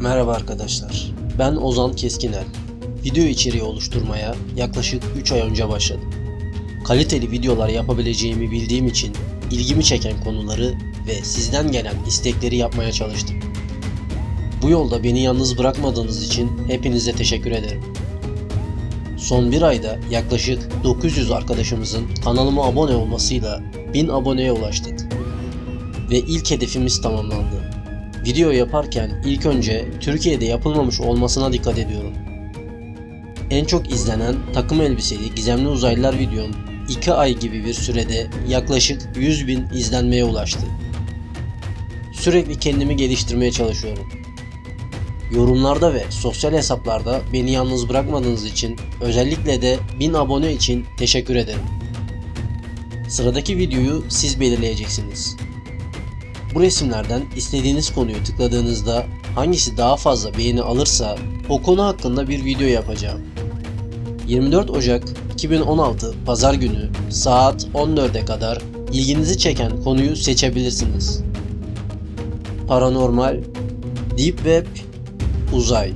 Merhaba arkadaşlar. Ben Ozan Keskinel. Video içeriği oluşturmaya yaklaşık 3 ay önce başladım. Kaliteli videolar yapabileceğimi bildiğim için ilgimi çeken konuları ve sizden gelen istekleri yapmaya çalıştım. Bu yolda beni yalnız bırakmadığınız için hepinize teşekkür ederim. Son bir ayda yaklaşık 900 arkadaşımızın kanalıma abone olmasıyla 1000 aboneye ulaştık. Ve ilk hedefimiz tamamlandı. Video yaparken ilk önce Türkiye'de yapılmamış olmasına dikkat ediyorum. En çok izlenen takım elbiseli gizemli uzaylılar videom 2 ay gibi bir sürede yaklaşık 100 bin izlenmeye ulaştı. Sürekli kendimi geliştirmeye çalışıyorum. Yorumlarda ve sosyal hesaplarda beni yalnız bırakmadığınız için özellikle de 1000 abone için teşekkür ederim. Sıradaki videoyu siz belirleyeceksiniz. Bu resimlerden istediğiniz konuyu tıkladığınızda hangisi daha fazla beğeni alırsa o konu hakkında bir video yapacağım. 24 Ocak 2016 Pazar günü saat 14'e kadar ilginizi çeken konuyu seçebilirsiniz. Paranormal, Deep Web, Uzay.